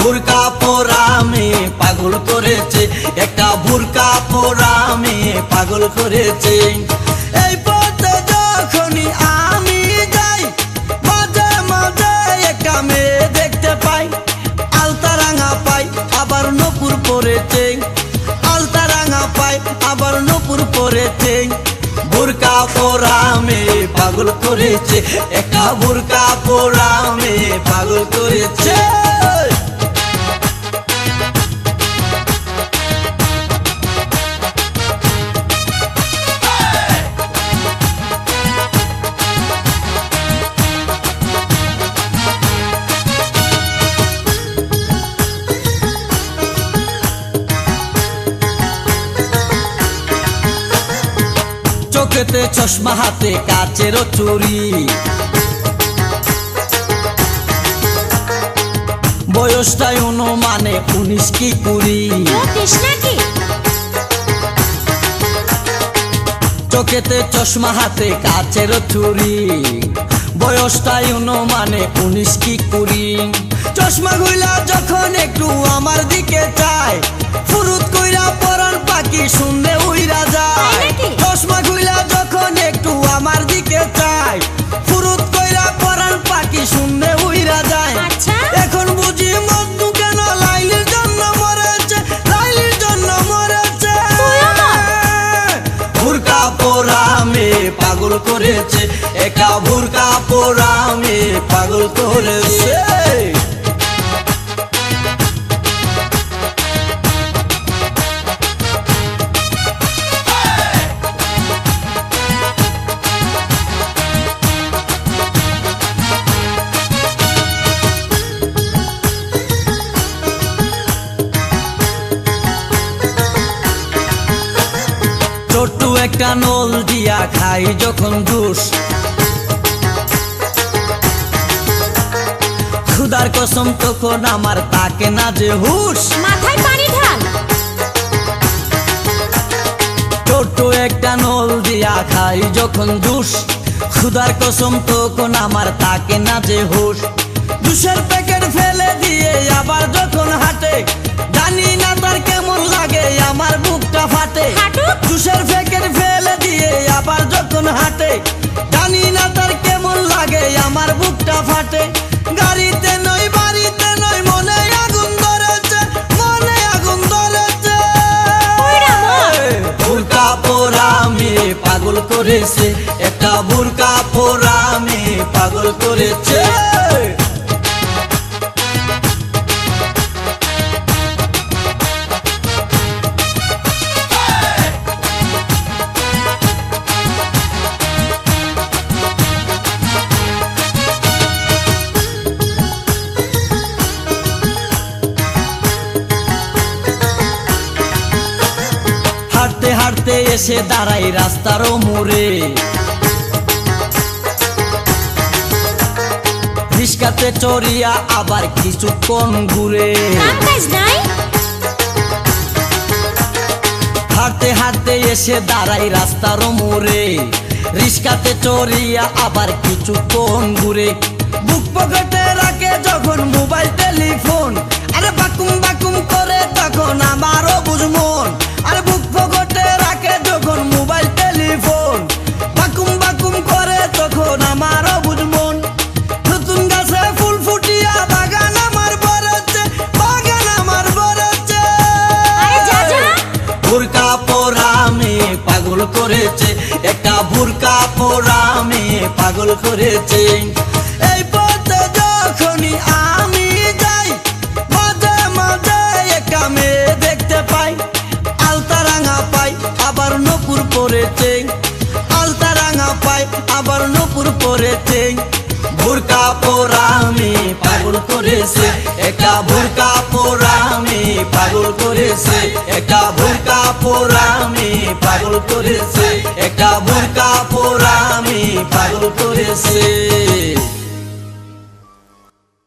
ভুরকা পোড়া মেয়ে পাগল করেছে, একটা ভুরকা পোড়া মেয়ে পাগল করেছে। এই পথে যখনই আমি যাই, মাঝে মাঝে একটা মেয়ে দেখতে পাই আলতা রাঙা পাই, আবার নপুর পরেছে। আলতা রাঙা পাই, আবার নপুর পরেছে। বুরকা পোড়া মেয়ে পাগল করেছে, একটা বুরকা পোড়া মেয়ে পাগল করেছে। চোখেতে চশমা হাতে কাচেরও চুরি। বয়সটাই অনুমানে উনিশ কি কুড়ি। চোখেতে চশমা হাতে কাচের চুরি। বয়সটাই অনুমানে উনিশ কি কুড়ি। চশমা গুলা যখন একটু আমার দিকে চায় ফুরুত কইরা পরান পাখি শুনলে পোড়া পাগল করেছে। একা ভুরকা পোরামে পাগল করেছে। একটা নল দিয়া খাই যখন জুস খুদার কসম তখন আমার তাকে না যে হুশ। মাথায় পানি ঢাল। ছোট্ট একটা নল দিয়া খাই যখন জুস খুদার কসম তখন আমার তাকে না যে হুশ। হাঁটে জানি না তার কেমন লাগে আমার বুকটা ফাটে। গাড়িতে নই বাড়িতে নই মনে আগুন ধরেছে মনে আগুন ধরেছে। বুরকা পোড়া মেয়ে পাগল করেছে একটা বুরকা পোড়া আমি পাগল করেছে। হাঁটতে হাঁটতে এসে দাঁড়াই রাস্তারও মোড়ে। রিস্কাতে চড়িয়া আবার কিছুক্ষণ ঘুরে। হাঁটতে হাঁটতে এসে দাঁড়াই রাস্তার মোড়ে। রিস্কাতে চড়িয়া আবার কিছুক্ষণ ঘুরে। বুক পকেটে রাখে যখন মোবাইল টেলিফোন। করেছে। একটা বুরকা পোড়া মেয়ে পাগল করেছে। করেছে একটা ভুরকা পোড়া মেয়ে পাগল করেছে একটা ভুরকা পোড়া মেয়ে পাগল করেছে।